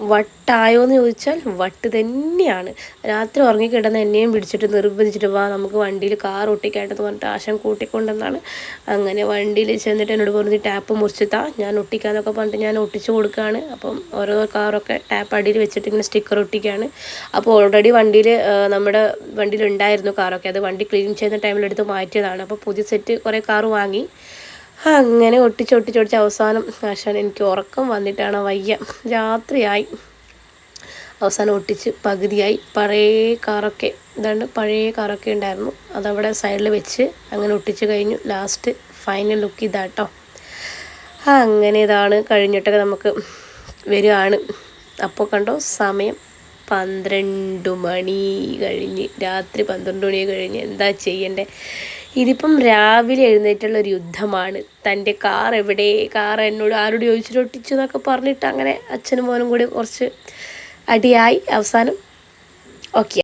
വട്ടായോ എന്ന് ചോദിച്ചാൽ വട്ട് തന്നെയാണ്. രാത്രി ഉറങ്ങിക്കിടന്ന് എന്നെയും പിടിച്ചിട്ട് നിർബന്ധിച്ചിട്ട് വാ നമുക്ക് വണ്ടിയിൽ കാർ ഒട്ടിക്കാട്ടെന്ന് പറഞ്ഞിട്ട് ആശം കൂട്ടിക്കൊണ്ടെന്നാണ്. അങ്ങനെ വണ്ടിയിൽ ചെന്നിട്ട് എന്നോട് പറഞ്ഞു ടാപ്പ് മുറിച്ചിട്ടാ ഞാൻ ഒട്ടിക്കാന്നൊക്കെ പറഞ്ഞിട്ട് ഞാൻ ഒട്ടിച്ചു കൊടുക്കുകയാണ് അപ്പം ഓരോ കാറൊക്കെ ടാപ്പ് അടിയിൽ വെച്ചിട്ട് ഇങ്ങനെ സ്റ്റിക്കർ ഒട്ടിക്കുകയാണ് അപ്പോൾ ഓൾറെഡി വണ്ടിയിൽ നമ്മുടെ വണ്ടിയിൽ ഉണ്ടായിരുന്നു കാറൊക്കെ. അത് വണ്ടി ക്ലീൻ ചെയ്യുന്ന ടൈമിലെടുത്ത് മാറ്റിയതാണ്. അപ്പോൾ പുതിയ സെറ്റ് കുറേ കാർ വാങ്ങി. അങ്ങനെ ഒട്ടിച്ചൊട്ടിച്ചൊട്ടിച്ച് അവസാനം ആശാൻ എനിക്ക് ഉറക്കം വന്നിട്ടാണ് വയ്യ. രാത്രിയായി. അവസാനം ഒട്ടിച്ച് പകുതിയായി. പഴയ കാറൊക്കെ ഇതാണ്ട് പഴയ കാറൊക്കെ ഉണ്ടായിരുന്നു. അതവിടെ സൈഡിൽ വെച്ച് അങ്ങനെ ഒട്ടിച്ച് കഴിഞ്ഞു. ലാസ്റ്റ് ഫൈനൽ ലുക്ക് ഇതാട്ടോ. അങ്ങനെ ഇതാണ് കഴിഞ്ഞിട്ടൊക്കെ നമുക്ക് വരികയാണ്. അപ്പോൾ കണ്ടോ സമയം പന്ത്രണ്ട് മണി കഴിഞ്ഞ് രാത്രി പന്ത്രണ്ട് മണി കഴിഞ്ഞ്. എന്താ ചെയ്യണ്ടേ? ഇതിപ്പം രാവിലെ എഴുന്നേറ്റുള്ള ഒരു യുദ്ധമാണ്. തന്റെ കാർ എവിടെ? കാർ എന്നോട് ആരോട് ചോദിച്ചിട്ട് ഒട്ടിച്ചു എന്നൊക്കെ പറഞ്ഞിട്ട് അങ്ങനെ അച്ഛനും മോനും കൂടി കുറച്ച് അടിയായി. അവസാനം ഓക്കെ.